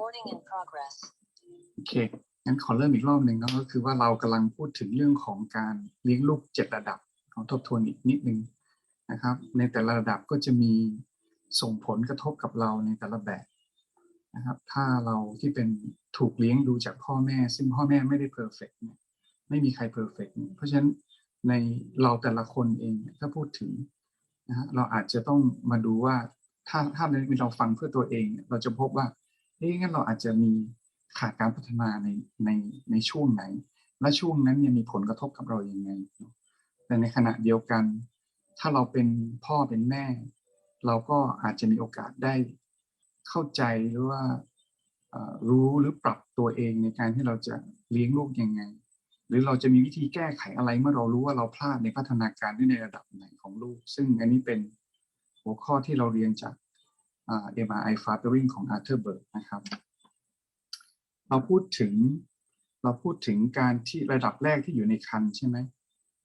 Recording in progress. โอเค งั้นขอเริ่มอีกรอบหนึ่งเนาะก็คือว่าเรากำลังพูดถึงเรื่องของการเลี้ยงลูกเจ็ดระดับของทบทวนอีกนิดนึงนะครับ ในแต่ละระดับก็จะมีส่งผลกระทบกับเราในแต่ละแบบนะครับ ถ้าเราที่เป็นถูกเลี้ยงดูจากพ่อแม่ ซึ่งพ่อแม่ไม่ได้เพอร์เฟกเนี่ยไม่มีใครเพอร์เฟกเพราะฉะนั้นในเราแต่ละคนเองถ้าพูดถึงนะฮะเราอาจจะต้องมาดูว่าถ้าถ้าเราฟังเพื่อตัวเอง เราจะพบว่า เอ๊ะงั้นเราอาจจะมีขาดการพัฒนาในในในช่วงไหน และช่วงนั้นเนี่ยมีผลกระทบกับเราอย่างไง แต่ในขณะเดียวกัน ถ้าเราเป็นพ่อเป็นแม่ เราก็อาจจะมีโอกาสได้เข้าใจหรือว่ารู้หรือปรับตัวเองในการที่เราจะเลี้ยงลูกยังไง หรือเราจะมีวิธีแก้ไขอะไรเมื่อเรารู้ว่าเราพลาดในพัฒนาการในระดับไหนของลูก ซึ่งอันนี้เป็นหัวข้อที่เราเรียนจาก MRI Fathering ของ Arthur Berg นะครับ เราพูดถึงเราพูดถึงการที่ระดับแรกที่อยู่ในคันใช่ไหม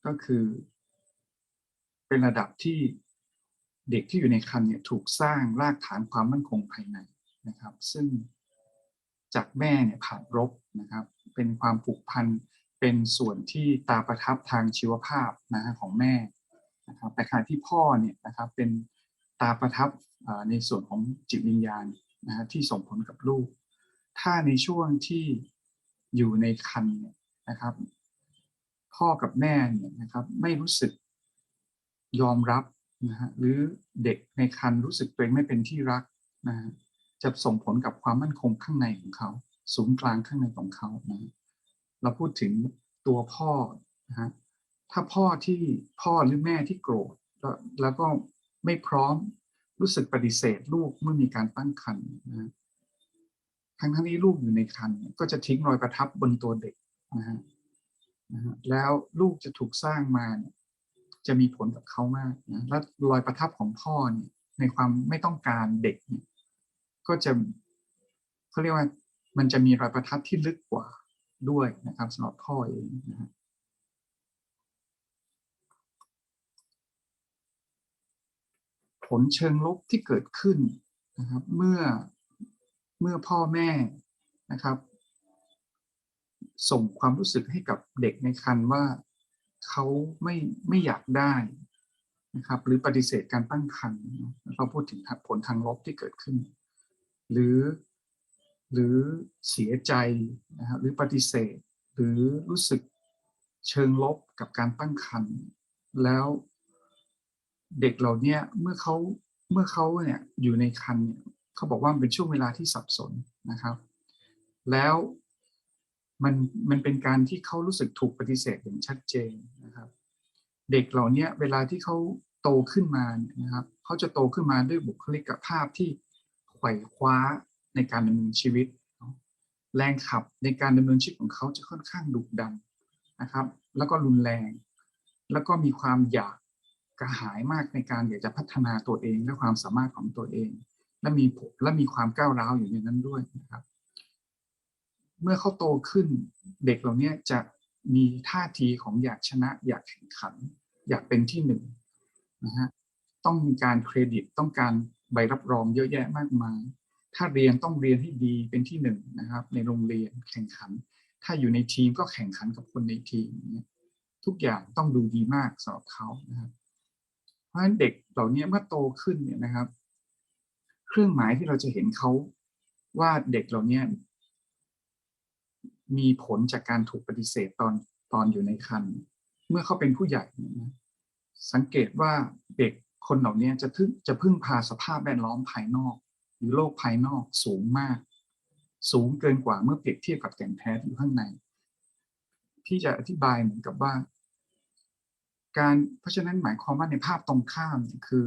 ก็คือ เป็นระดับที่เด็กที่อยู่ในคันเนี่ยถูกสร้างรากฐานความมั่นคงภายในนะครับ ซึ่งจากแม่เนี่ยผ่านรบนะครับ เป็นความผูกพันเป็นส่วนที่ตาประทับทางชีวภาพนะฮะของแม่นะครับแต่ขณะที่พ่อเนี่ยนะครับเป็น ตาประทับในส่วนของจิตวิญญาณนะฮะที่ส่งผลกับลูก ถ้าในช่วงที่อยู่ในคันเนี่ยนะครับ พ่อกับแม่เนี่ยนะครับไม่รู้สึกยอมรับนะฮะหรือเด็กในคันรู้สึกตัวเองไม่เป็นที่รักนะฮะจะส่งผลกับความมั่นคงข้างในของเขาศูนย์กลางข้างในของเขานะเราพูดถึงตัวพ่อนะฮะถ้าพ่อที่พ่อหรือแม่ที่โกรธแล้วแล้วก็ ไม่พร้อมรู้สึกปฏิเสธลูกเมื่อมีการตั้งครรภ์นะฮะทั้งทั้งที่ลูกอยู่ในครรภ์เนี่ยก็จะทิ้งรอยประทับบนตัวเด็กนะฮะนะฮะแล้วลูกจะถูกสร้างมาจะมีผลกับเขามากนะและรอยประทับของพ่อเนี่ยในความไม่ต้องการเด็กเนี่ยก็จะเขาเรียกว่ามันจะมีรอยประทับที่ลึกกว่าด้วยนะครับสำหรับพ่อเองนะฮะ ผลเชิงลบที่เกิดขึ้นนะครับ เมื่อเมื่อพ่อแม่นะครับ ส่งความรู้สึกให้กับเด็กในครรภ์ว่าเขาไม่ไม่อยากได้นะครับ หรือปฏิเสธการตั้งครรภ์เราพูดถึงผลทางลบที่เกิดขึ้น หรือหรือเสียใจนะครับหรือปฏิเสธ หรือรู้สึกเชิงลบกับการตั้งครรภ์แล้ว เด็กเหล่าเนี้ยเมื่อเขาเมื่อเขาเนี่ยอยู่ในคันเนี่ยเขาบอกว่ามันเป็นช่วงเวลาที่สับสนนะครับ แล้วมันมันเป็นการที่เขารู้สึกถูกปฏิเสธอย่างชัดเจนนะครับ เด็กเหล่าเนี้ยเวลาที่เขาโตขึ้นมาเนี่ยนะครับเขาจะโตขึ้นมาด้วยบุคลิกภาพที่ไขว่คว้าในการดำเนินชีวิต แรงขับในการดำเนินชีวิตของเขาจะค่อนข้างดุดันนะครับ แล้วก็รุนแรง แล้วก็มีความอยาก กระหายมากในการอยากจะพัฒนาตัวเองและความสามารถของตัวเอง และมีและมีความก้าวร้าวอยู่ในนั้นด้วยนะครับ เมื่อเขาโตขึ้นเด็กเหล่านี้จะมีท่าทีของอยากชนะ อยากแข่งขัน อยากเป็นที่หนึ่งนะฮะต้องมีการเครดิตต้องการใบรับรองเยอะแยะมากมาย ถ้าเรียนต้องเรียนให้ดีเป็นที่หนึ่งนะครับ ในโรงเรียนแข่งขัน ถ้าอยู่ในทีมก็แข่งขันกับคนในทีมอย่างเงี้ยทุกอย่างต้องดูดีมากสำหรับเขานะครับ ราะฉะนั้นเด็กเหล่านี้เมื่อโตขึ้นเนี่ยนะครับ เครื่องหมายที่เราจะเห็นเขาว่าเด็กเหล่านี้มีผลจากการถูกปฏิเสธตอนตอนอยู่ในครรภ์เมื่อเขาเป็นผู้ใหญ่นนะสังเกตว่าเด็กคนเหล่านี้จะพึ่งจะพึ่งพาสภาพแวดล้อมภายนอก หรือโลกภายนอกสูงมาก สูงเกินกว่าเมื่อเปรียบเทียบกับแก่นแท้ที่อยู่ข้างใน ที่จะอธิบายเหมือนกับว่า การเพราะฉะนั้นหมายความว่าในภาพตรงข้ามคือ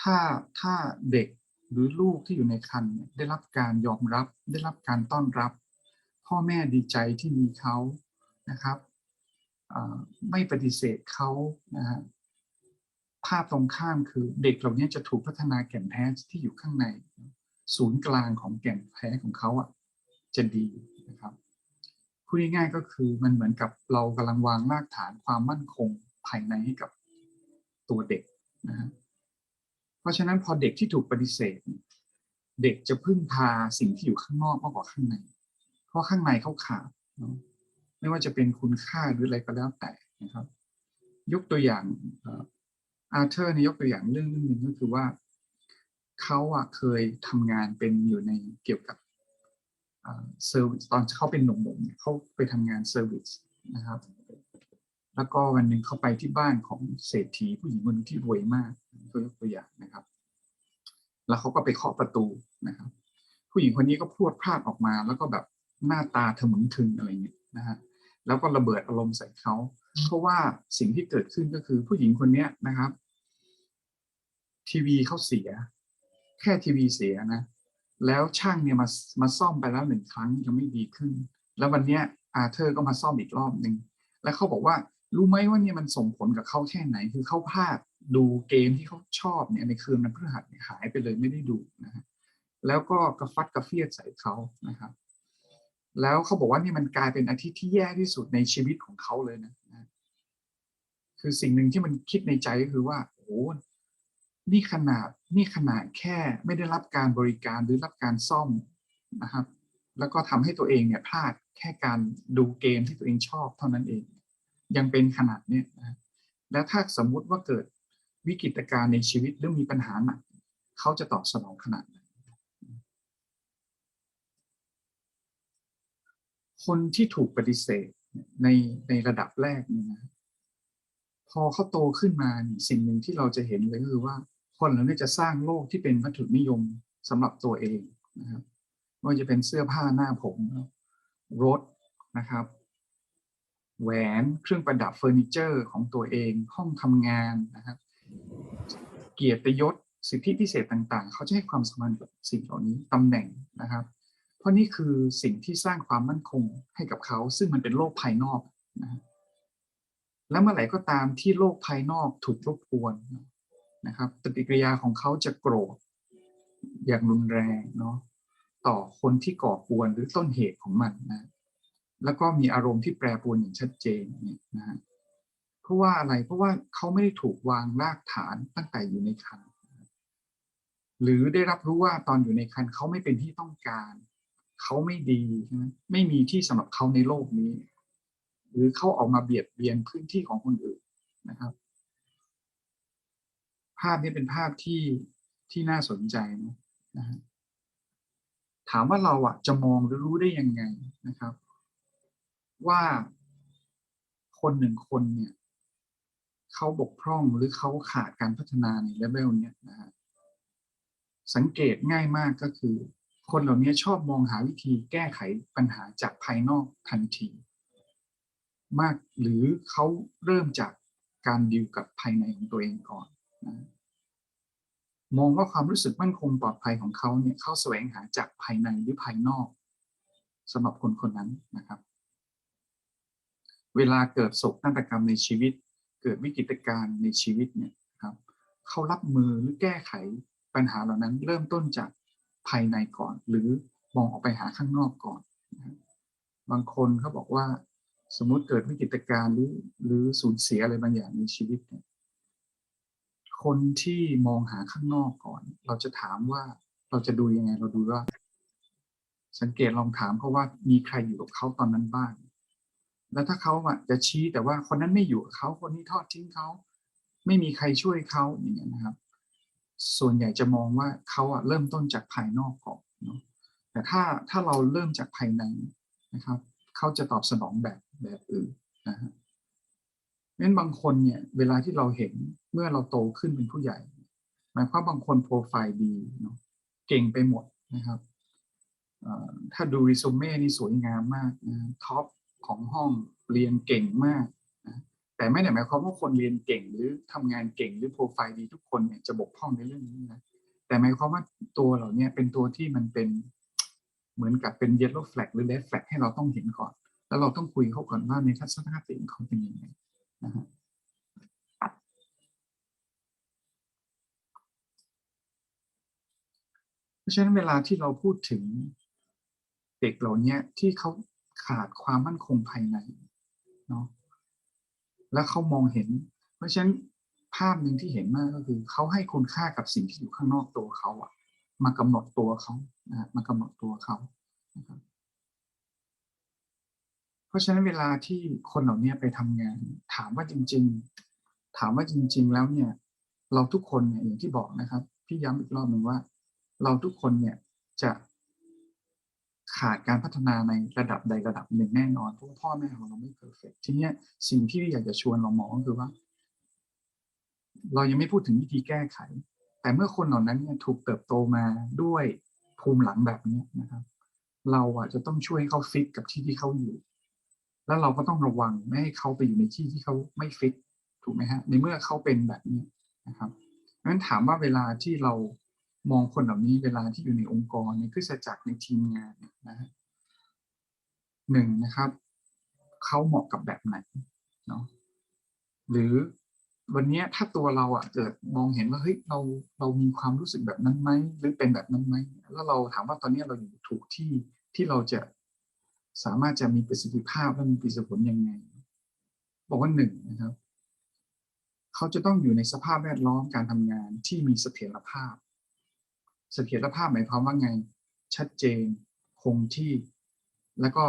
ถ้าถ้าเด็กหรือลูกที่อยู่ในครรภ์เนี่ยได้รับการยอมรับ ได้รับการต้อนรับ พ่อแม่ดีใจที่มีเขานะครับไม่ปฏิเสธเขานะฮะภาพตรงข้ามคือเด็กเหล่านี้จะถูกพัฒนาแก่นแท้ที่อยู่ข้างใน ศูนย์กลางของแก่นแท้ของเขาอะจะดีนะครับพูดง่ายๆก็คือมันเหมือนกับเรากำลังวางรากฐานความมั่นคง ภายในให้กับตัวเด็กนะฮะเพราะฉะนั้นพอเด็กที่ถูกปฏิเสธ เด็กจะพึ่งพาสิ่งที่อยู่ข้างนอกมากกว่าข้างใน เพราะข้างในเขาขาดเนาะไม่ว่าจะเป็นคุณค่าหรืออะไรก็แล้วแต่นะครับ ยกตัวอย่างอาร์เธอร์นี่ยกตัวอย่างเรื่องหนึ่งก็คือว่าเขาอะเคยทำงานเป็นอยู่ในเกี่ยวกับเซอร์วิสตอนเขาเป็นหนุ่มๆเนี่ยเขาไปทำงานเซอร์วิสนะครับ แล้วก็วันหนึ่งเขาไปที่บ้านของเศรษฐีผู้หญิงคนหนึงที่รวยมากตัวยกตัวอย่างนะครับ แล้วเขาก็ไปเคาะประตูนะครับ ผู้หญิงคนนี้ก็พูดพลาดออกมา แล้วก็แบบหน้าตาถมึงทึงอะไรเงี้ยนะฮะแล้วก็ระเบิดอารมณ์ใส่เขาเพราะว่าสิ่งที่เกิดขึ้นก็คือผู้หญิงคนเนี้ยนะครับ ทีวีเขาเสีย แค่ทีวีเสียนะ แล้วช่างเนี่ยมามาซ่อมไปแล้วหนึ่งครั้งยังไม่ดีขึ้น แล้ววันเนี้ยอาเธอร์ก็มาซ่อมอีกรอบหนึ่งแล้วเขาบอกว่า รู้ไหมว่าเนี่ยมันส่งผลกับเขาแค่ไหน คือเขาพลาดดูเกมที่เขาชอบเนี่ยในคืนวันพฤหัสเนี่ยหายไปเลยไม่ได้ดูนะฮะแล้วก็กระฟัดกระเฟียดใส่เขานะครับ แล้วเขาบอกว่านี่มันกลายเป็นอาทิตย์ที่แย่ที่สุดในชีวิตของเขาเลยนะนะคือสิ่งหนึ่งที่มันคิดในใจก็คือว่าโอ้โหนี่ขนาดนี่ขนาดแค่ไม่ได้รับการบริการหรือรับการซ่อมนะครับ แล้วก็ทำให้ตัวเองเนี่ยพลาดแค่การดูเกมที่ตัวเองชอบเท่านั้นเอง ยังเป็นขนาดเนี้ยนะแล้วถ้าสมมุติว่าเกิดวิกฤตการณ์ในชีวิตหรือมีปัญหาหนักเขาจะตอบสนองขนาดไหนคนที่ถูกปฏิเสธในในระดับแรกนี่นะพอเขาโตขึ้นมาเนี่ยสิ่งหนึ่งที่เราจะเห็นเลยก็คือว่าคนเหล่านี้จะสร้างโลกที่เป็นวัตถุนิยมสำหรับตัวเองนะครับไม่ว่าจะเป็นเสื้อผ้าหน้าผมรถนะครับ แหวนเครื่องประดับเฟอร์นิเจอร์ของตัวเอง ห้องทำงานนะครับ เกียรติยศสิทธิพิเศษต่างๆ เขาจะให้ความสำคัญกับสิ่งเหล่านี้ตำแหน่งนะครับ เพราะนี่คือสิ่งที่สร้างความมั่นคงให้กับเขา ซึ่งมันเป็นโลกภายนอกนะและเมื่อไหร่ก็ตามที่โลกภายนอกถูกรบกวนนะครับ ปฏิกิริยาของเขาจะโกรธอย่างรุนแรงเนาะต่อคนที่ก่อกวนหรือต้นเหตุของมันนะ แล้วก็มีอารมณ์ที่แปรปรวนอย่างชัดเจนเนี่ยนะฮะเพราะว่าอะไรเพราะว่าเขาไม่ได้ถูกวางรากฐานตั้งแต่อยู่ในครรภ์หรือได้รับรู้ว่าตอนอยู่ในครรภ์เขาไม่เป็นที่ต้องการ เขาไม่ดีใช่ไหมไม่มีที่สำหรับเขาในโลกนี้ หรือเขาออกมาเบียดเบียนพื้นที่ของคนอื่นนะครับ ภาพนี้เป็นภาพที่ที่น่าสนใจนะนะฮะถามว่าเราอะจะมองหรือรู้ได้ยังไงนะครับ ว่าคนหนึ่งคนเนี่ยเขาบกพร่องหรือเขาขาดการพัฒนาในเลเวลเนี้ยนะฮะสังเกตง่ายมากก็คือ คนเหล่านี้ชอบมองหาวิธีแก้ไขปัญหาจากภายนอกทันที มากหรือเขาเริ่มจากการดิวกับภายในของตัวเองก่อนนะมองว่าความรู้สึกมั่นคงปลอดภัยของเขาเนี่ยเขาแสวงหาจากภายในหรือภายนอกสำหรับคนคนนั้นนะครับ เวลาเกิดโศกนาฏกรรมในชีวิต เกิดวิกฤตการณ์ในชีวิตเนี่ยครับเขารับมือหรือแก้ไขปัญหาเหล่านั้น เริ่มต้นจากภายในก่อน หรือมองออกไปหาข้างนอกก่อน บางคนเขาบอกว่าสมมุติเกิดวิกฤตการณ์หรือหรือสูญเสียอะไรบางอย่างในชีวิตเนี่ยคนที่มองหาข้างนอกก่อน เราจะถามว่าเราจะดูยังไงเราดูว่า สังเกตลองถามเขาว่ามีใครอยู่กับเขาตอนนั้นบ้าง แล้วถ้าเขาอะจะชี้แต่ว่าคนนั้นไม่อยู่กับเขาคนนี้ทอดทิ้งเขาไม่มีใครช่วยเขาอย่างเงี้ยนะครับ ส่วนใหญ่จะมองว่าเขาอะเริ่มต้นจากภายนอกก่อนเนาะแต่ถ้าถ้าเราเริ่มจากภายในนะครับเขาจะตอบสนองแบบแบบอื่นนะฮะงั้นบางคนเนี่ยเวลาที่เราเห็นเมื่อเราโตขึ้นเป็นผู้ใหญ่ หมายความบางคนโปรไฟล์ดีเนาะเก่งไปหมดนะครับถ้าดูรีซูเม่นี่สวยงามมากนะท็อป ของห้องเรียนเก่งมากนะแต่ไม่ได้หมายความว่าคนเรียนเก่งหรือทำงานเก่งหรือโปรไฟล์ดีทุกคนเนี่ยจะบกพร่องในเรื่องนี้นะแต่หมายความว่าตัวเหล่านี้เป็นตัวที่มันเป็นเหมือนกับเป็น yellow flag หรือ red flag ให้เราต้องเห็นก่อน แล้วเราต้องคุยเขาก่อนว่าในทัศนคติของเขาเป็นยังไงนะฮะเพราะฉะนั้นเวลาที่เราพูดถึงเด็กเหล่านี้ที่เขา ขาดความมั่นคงภายในเนาะแล้วเขามองเห็น เพราะฉะนั้นภาพหนึ่งที่เห็นมากก็คือเขาให้คุณค่ากับสิ่งที่อยู่ข้างนอกตัวเขาอะมากำหนดตัวเขานะมากำหนดตัวเขานะครับเพราะฉะนั้นเวลาที่คนเหล่านี้ไปทำงาน ถามว่าจริง ๆ ถามว่าจริง ๆ แล้วเนี่ย เราทุกคนเนี่ยอย่างที่บอกนะครับ พี่ย้ำอีกรอบหนึ่งว่า เราทุกคนเนี่ยจะ ขาดการพัฒนาในระดับใดระดับหนึ่งแน่นอนเพราะว่าพ่อแม่ของเราไม่เพอร์เฟกทีเนี้ยสิ่งที่อยากจะชวนเรามองก็คือว่า เรายังไม่พูดถึงวิธีแก้ไข แต่เมื่อคนเหล่านั้นเนี่ยถูกเติบโตมาด้วยภูมิหลังแบบนี้นะครับ เราอะจะต้องช่วยให้เขาฟิตกับที่ที่เขาอยู่ แล้วเราก็ต้องระวังไม่ให้เขาไปอยู่ในที่ที่เขาไม่ฟิตถูกไหมฮะในเมื่อเขาเป็นแบบนี้นะครับงั้นถามว่าเวลาที่เรา มองคนเหล่านี้เวลาที่อยู่ในองค์กรในคริสตจักรในทีมงานนะฮะหนึ่งนะครับเขาเหมาะกับแบบไหนเนาะหรือวันนี้ถ้าตัวเราอะเกิดมองเห็นว่าเฮ้ยเราเรามีความรู้สึกแบบนั้นไหมหรือเป็นแบบนั้นไหมแล้วเราถามว่าตอนนี้เราอยู่ถูกที่ที่เราจะสามารถจะมีประสิทธิภาพและมีประสิทธิผลยังไง บอกว่าหนึ่งนะครับ เขาจะต้องอยู่ในสภาพแวดล้อมการทำงานที่มีเสถียรภาพ เสถียรภาพหมายความว่าไง ชัดเจน คงที่ แล้วก็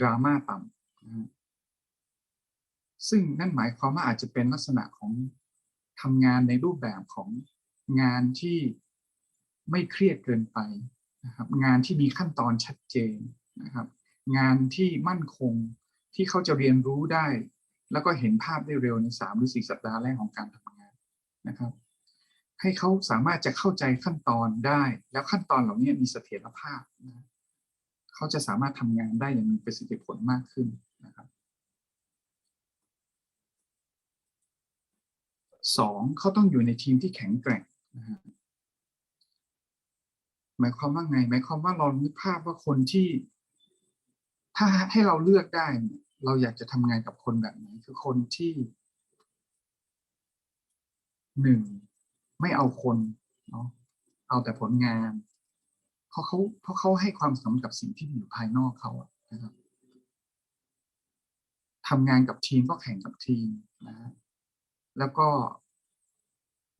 ดราม่าต่ำซึ่งนั่นหมายความว่าอาจจะเป็นลักษณะของทำงานในรูปแบบของงานที่ไม่เครียดเกินไปนะครับ งานที่มีขั้นตอนชัดเจนนะครับ งานที่มั่นคงที่เขาจะเรียนรู้ได้ แล้วก็เห็นภาพได้เร็วในสามหรือสี่สัปดาห์แรกของการทำงานนะครับ ให้เขาสามารถจะเข้าใจขั้นตอนได้ แล้วขั้นตอนเหล่านี้มีเสถียรภาพนะเขาจะสามารถทำงานได้อย่างมีประสิทธิผลมากขึ้นนะครับสองเขาต้องอยู่ในทีมที่แข็งแกร่งนะฮะหมายความว่าไง หมายความว่าเรานึกภาพว่าคนที่ ถ้าให้เราเลือกได้เนี่ยเราอยากจะทำงานกับคนแบบไหนคือคนที่หนึ่ง ไม่เอาคนเนาะเอาแต่ผลงานเพราะเขาเพราะเขาให้ความสำคัญกับสิ่งที่อยู่ภายนอกเขาอะนะครับทำงานกับทีมก็แข่งกับทีมนะแล้วก็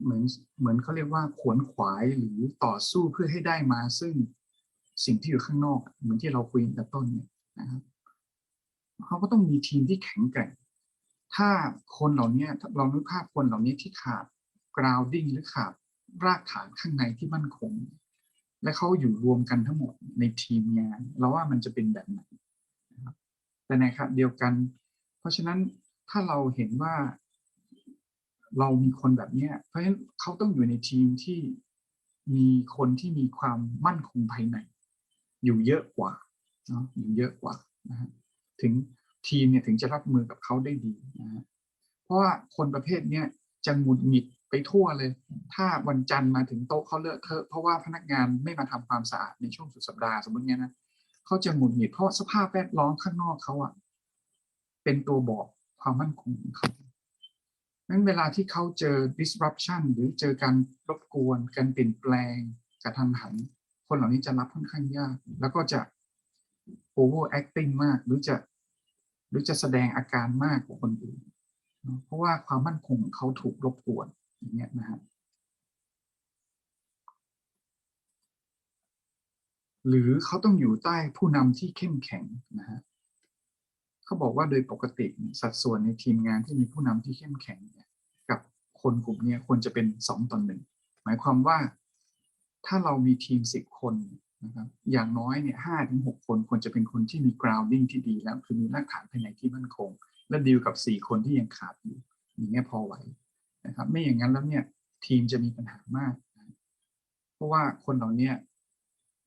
เหมือนเหมือนเขาเรียกว่าขวนขวายหรือต่อสู้เพื่อให้ได้มา ซึ่งสิ่งที่อยู่ข้างนอก เหมือนที่เราคุยกันต้นเนี่ยนะครับเขาก็ต้องมีทีมที่แข็งแกร่ง ถ้าคนเหล่านี้เรานึกภาพคนเหล่านี้ที่ขาด grounding หรือขาดรากฐานข้างในที่มั่นคง และเขาอยู่รวมกันทั้งหมดในทีมงานเราว่ามันจะเป็นแบบไหนแต่ในขณะเดียวกัน เพราะฉะนั้นถ้าเราเห็นว่าเรามีคนแบบเนี้ยเพราะฉะนั้นเขาต้องอยู่ในทีมที่มีคนที่มีความมั่นคงภายใน อยู่เยอะกว่าเนาะอยู่เยอะกว่านะฮะถึงทีมเนี่ยถึงจะรับมือกับเขาได้ดีนะฮะเพราะว่าคนประเภทเนี้ยจะหงุดหงิด ไปทั่วเลย ถ้าวันจันทร์มาถึงโต๊ะเขาเลอะเทอะเพราะว่าพนักงานไม่มาทำความสะอาดในช่วงสุดสัปดาห์สมมติเนี้ยนะเขาจะหงุดหงิดเพราะสภาพแวดล้อมข้างนอกเขาอะเป็นตัวบอกความมั่นคงของเขานั้นเวลาที่เขาเจอ disruption หรือเจอการรบกวน การเปลี่ยนแปลงกระทันหัน คนเหล่านี้จะรับค่อนข้างยาก แล้วก็จะ over acting มากหรือจะหรือจะแสดงอาการมากกว่าคนอื่น เพราะว่าความมั่นคงของเขาถูกรบกวน อย่างเงี้ยนะฮะหรือเขาต้องอยู่ใต้ผู้นำที่เข้มแข็งนะฮะเขาบอกว่าโดยปกติสัดส่วนในทีมงานที่มีผู้นำที่เข้มแข็งกับคนกลุ่มนี้ควรจะเป็นสองต่อหนึ่งหมายความว่าถ้าเรามีทีมสิบคนนะครับอย่างน้อยเนี่ยห้าถึงหกคนควรจะเป็นคนที่มี grounding ที่ดีแล้วคือมีรากฐานภายในที่มั่นคง และดีลกับสี่คนที่ยังขาดอยู่อย่างเงี้ยพอไหว นะครับ ไม่อย่างนั้นแล้วเนี่ยทีมจะมีปัญหามากนะเพราะว่าคนเหล่านี้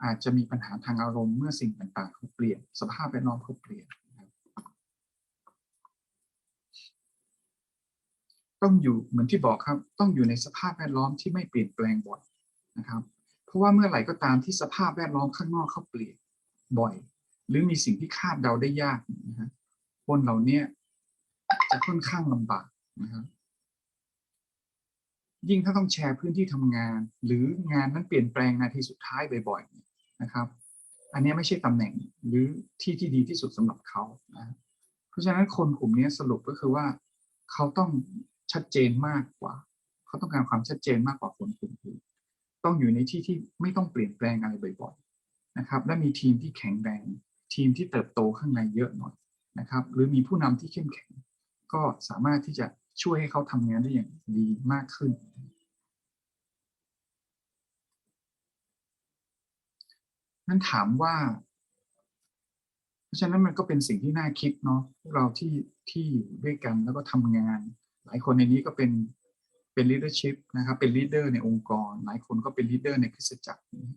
อาจจะมีปัญหาทางอารมณ์เมื่อสิ่งต่างๆเขาเปลี่ยน สภาพแวดล้อมเขาเปลี่ยนนะต้องอยู่เหมือนที่บอกครับ ต้องอยู่ในสภาพแวดล้อมที่ไม่เปลี่ยนแปลงบ่อยนะครับ เพราะว่าเมื่อไหร่ก็ตามที่สภาพแวดล้อมข้างนอกเขาเปลี่ยนบ่อย หรือมีสิ่งที่คาดเดาได้ยากนะฮะคนเหล่านี้จะค่อนข้างลำบากนะครับ ยิ่งถ้าต้องแชร์พื้นที่ทำงาน หรืองานนั้นเปลี่ยนแปลงนาทีสุดท้ายบ่อยๆนะครับ อันนี้ไม่ใช่ตำแหน่งหรือที่ที่ดีที่สุดสำหรับเขานะเพราะฉะนั้นคนกลุ่มนี้สรุปก็คือว่า เขาต้องชัดเจนมากกว่า เขาต้องการความชัดเจนมากกว่าคนกลุ่มอื่นต้องอยู่ในที่ที่ไม่ต้องเปลี่ยนแปลงอะไรบ่อยๆนะครับ และมีทีมที่แข็งแรง ทีมที่เติบโตข้างในเยอะหน่อยนะครับ หรือมีผู้นำที่เข้มแข็ง ก็สามารถที่จะ ช่วยให้เขาทำงานได้อย่างดีมากขึ้น นั่นถามว่า เพราะฉะนั้นมันก็เป็นสิ่งที่น่าคิดเนาะเราที่ที่อยู่ด้วยกันแล้วก็ทำงาน หลายคนในนี้ก็เป็นเป็น leadership นะครับ เป็น leader ในองค์กร หลายคนก็เป็น leader ในคริสตจักรนี้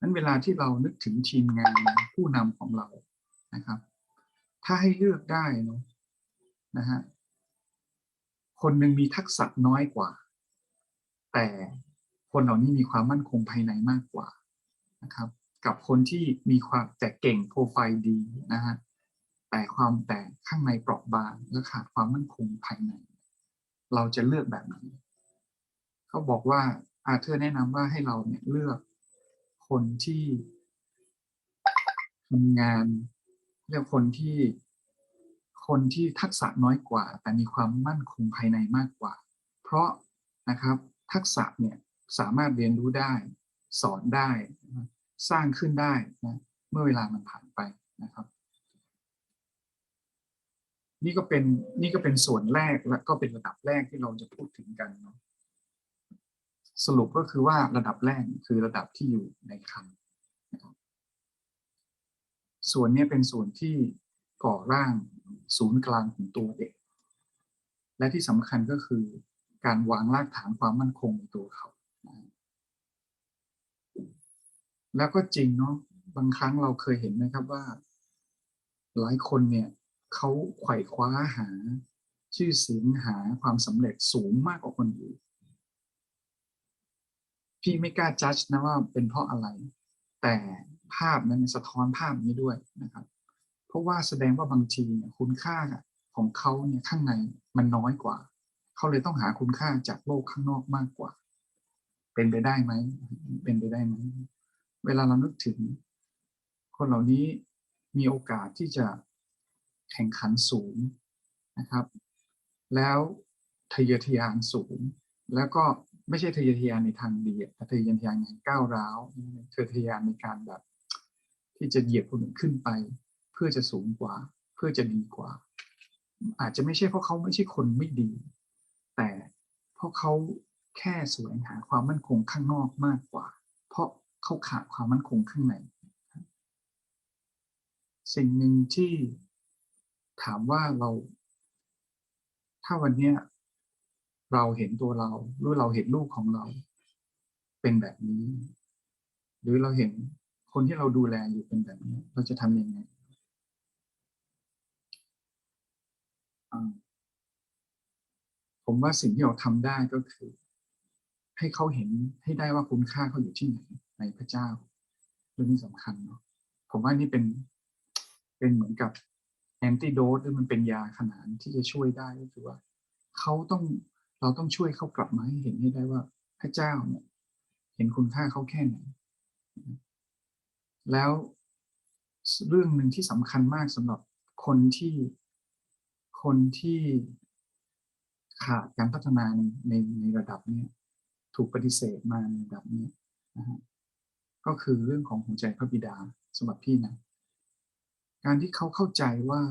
นั้นเวลาที่เรานึกถึงทีมงานผู้นำของเรานะครับ ถ้าให้เลือกได้เนาะนะฮะ คนหนึ่งมีทักษะน้อยกว่า แต่คนเหล่านี้มีความมั่นคงภายในมากกว่านะครับ กับคนที่มีความแต่เก่งโปรไฟล์ดีนะฮะแต่ความแต่ข้างในเปราะบางและขาดความมั่นคงภายใน เราจะเลือกแบบไหนเขาบอกว่าอาเธอร์แนะนำว่าให้เราเนี่ยเลือกคนที่ทำงานเลือกคนที่ คนที่ทักษะน้อยกว่า แต่มีความมั่นคงภายในมากกว่า เพราะนะครับทักษะเนี่ยสามารถเรียนรู้ได้ สอนได้ สร้างขึ้นได้นะเมื่อเวลามันผ่านไปนะครับ นี่ก็เป็นนี่ก็เป็นส่วนแรกและก็เป็นระดับแรกที่เราจะพูดถึงกันเนาะสรุปก็คือว่าระดับแรกคือระดับที่อยู่ในคันส่วนนี้เป็นส่วนที่ ก่อร่างศูนย์กลางของตัวเด็ก และที่สำคัญก็คือการวางรากฐานความมั่นคงในตัวเขา แล้วก็จริงเนาะบางครั้งเราเคยเห็นนะครับว่า หลายคนเนี่ยเขาไขว่คว้าหาชื่อเสียงหาความสำเร็จสูงมากกว่าคนอื่นพี่ไม่กล้าจัดนะว่าเป็นเพราะอะไร แต่ภาพนั้นสะท้อนภาพนี้ด้วยนะครับ ราะว่าแสดงว่าบางทีเนี่ยคุณค่าของเขาเนี่ยข้างในมันน้อยกว่า เขาเลยต้องหาคุณค่าจากโลกข้างนอกมากกว่า เป็นไปได้ไหม เป็นไปได้ไหม เวลาเรานึกถึง คนเหล่านี้มีโอกาสที่จะแข่งขันสูงนะครับ แล้วทะเยอทะยานสูง แล้วก็ไม่ใช่ทะเยอทะยานในทางดีแต่ทะเยอทะยานอย่างก้าวร้าวทะเยอทะยานในการแบบ ที่จะเหยียบคนอื่นขึ้นไป เพื่อจะสูงกว่า เพื่อจะดีกว่า อาจจะไม่ใช่เพราะเขาไม่ใช่คนไม่ดี แต่เพราะเขาแค่แสวงหาความมั่นคงข้างนอกมากกว่า เพราะเขาขาดความมั่นคงข้างในสิ่งหนึ่งที่ถามว่าเรา ถ้าวันเนี้ยเราเห็นตัวเราหรือเราเห็นลูกของเรา เป็นแบบนี้ หรือเราเห็นคนที่เราดูแลอยู่เป็นแบบนี้ เราจะทำยังไง ผมว่าสิ่งที่เราทำได้ก็คือ ให้เขาเห็นให้ได้ว่าคุณค่าเขาอยู่ที่ไหนในพระเจ้าเรื่องนี้สำคัญเนาะผมว่านี่เป็นเป็นเหมือนกับแอนติโดสหรือมันเป็นยาขนานที่จะช่วยได้ก็คือว่าเขาต้องเราต้องช่วยเขากลับมาให้เห็นให้ได้ว่าพระเจ้าเนี่ย เห็นคุณค่าเขาแค่ไหน แล้วเรื่องหนึ่งที่สำคัญมากสำหรับคนที่ คนที่ขาดการพัฒนาในในในระดับนี้ถูกปฏิเสธมาในระดับนี้นะฮะก็คือเรื่องของหัวใจพระบิดาสำหรับพี่นะการที่เขาเข้าใจว่า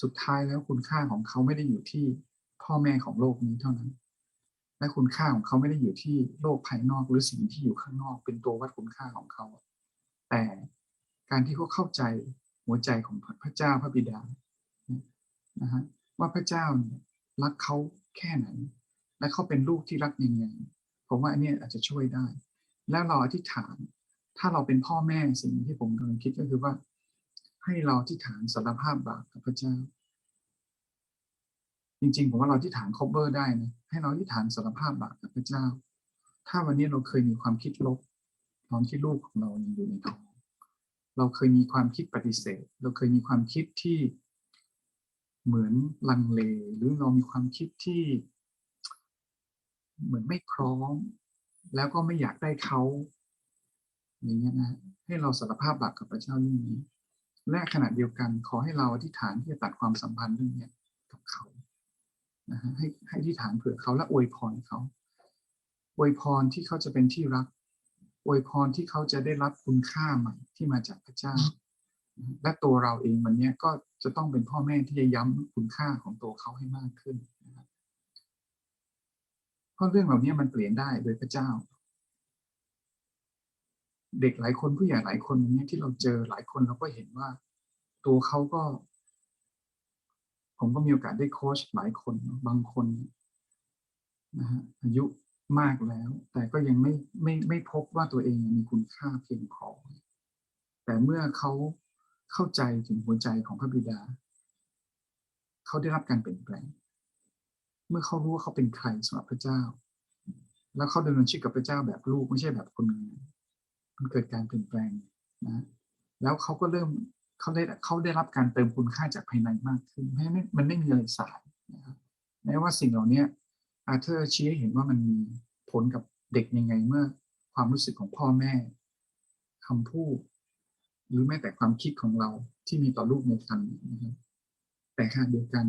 สุดท้ายแล้วคุณค่าของเขาไม่ได้อยู่ที่พ่อแม่ของโลกนี้เท่านั้น และคุณค่าของเขาไม่ได้อยู่ที่โลกภายนอกหรือสิ่งที่อยู่ข้างนอก เป็นตัววัดคุณค่าของเขา แต่การที่เขาเข้าใจหัวใจของพระเจ้าพระบิดา นะฮะว่าพระเจ้าเนี่ยรักเขาแค่ไหน และเขาเป็นลูกที่รักยังไงผมว่าอันนี้อาจจะช่วยได้ แล้วเราอธิษฐาน ถ้าเราเป็นพ่อแม่สิ่งที่ผมกำลังคิดก็คือว่า ให้เราอธิษฐานสารภาพบาปกับพระเจ้า จริงๆผมว่าเราอธิษฐานครอบเบอร์ได้นะให้เราอธิษฐานสารภาพบาปกับพระเจ้า ถ้าวันนี้เราเคยมีความคิดลบตอนที่ลูกของเรายังอยู่ในท้องเราเคยมีความคิดปฏิเสธ เราเคยมีความคิดที่ เหมือนลังเล หรือเรามีความคิดที่ เหมือนไม่พร้อม แล้วก็ไม่อยากได้เขาอย่างเงี้ยนะให้เราสารภาพบาปกับพระเจ้าเรื่องนี้ และขณะเดียวกันขอให้เราอธิษฐานที่จะตัดความสัมพันธ์เรื่องนี้กับเขานะฮะให้ให้อธิษฐานเผื่อเขาและอวยพรเขาอวยพรที่เขาจะเป็นที่รักอวยพรที่เขาจะได้รับคุณค่าใหม่ที่มาจากพระเจ้า และตัวเราเองวันนี้ก็ จะต้องเป็นพ่อแม่ที่จะย้ำคุณค่าของตัวเขาให้มากขึ้นนะครับเพราะเรื่องเหล่านี้มันเปลี่ยนได้โดยพระเจ้า เด็กหลายคนผู้ใหญ่หลายคนวันนี้ที่เราเจอหลายคนเราก็เห็นว่า ตัวเขาก็ ผมก็มีโอกาสได้โค้ชหลายคนบางคนนะฮะอายุมากแล้ว แต่ก็ยังไม่ไม่ไม่พบว่าตัวเองมีคุณค่าเพียงพอแต่เมื่อเขา เข้าใจถึงหัวใจของพระบิดา เขาได้รับการเปลี่ยนแปลง เมื่อเขารู้ว่าเขาเป็นใครสำหรับพระเจ้า แล้วเขาดำเนินชีวิตกับพระเจ้าแบบลูกไม่ใช่แบบคนงานมันเกิดการเปลี่ยนแปลงนะ แล้วเขาก็เริ่มเขาได้เขาได้รับการเติมคุณค่าจากภายในมากขึ้นเพราะฉะนั้มันไม่มีอะไรสายนะครับแม้ว่าสิ่งเหล่านี้อาเธอร์ชี้ให้เห็นว่ามันมีผลกับเด็กยังไงเมื่อความรู้สึกของพ่อแม่คำพูด หรือแม้แต่ความคิดของเราที่มีต่อลูกในครรภ์นะครับแต่ขณะเดียวกัน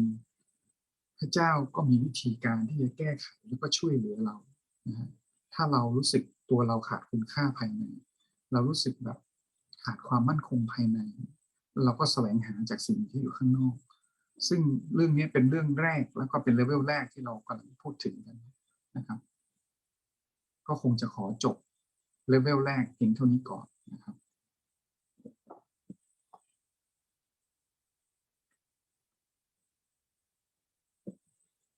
พระเจ้าก็มีวิธีการที่จะแก้ไขแล้วก็ช่วยเหลือเรานะฮะถ้าเรารู้สึกตัวเราขาดคุณค่าภายใน เรารู้สึกแบบขาดความมั่นคงภายใน เราก็แสวงหาจากสิ่งที่อยู่ข้างนอก ซึ่งเรื่องนี้เป็นเรื่องแรกแล้วก็เป็นเลเวลแรกที่เรากำลังพูดถึงกันนะครับ ก็คงจะขอจบเลเวลแรกเพียงเท่านี้ก่อนนะครับ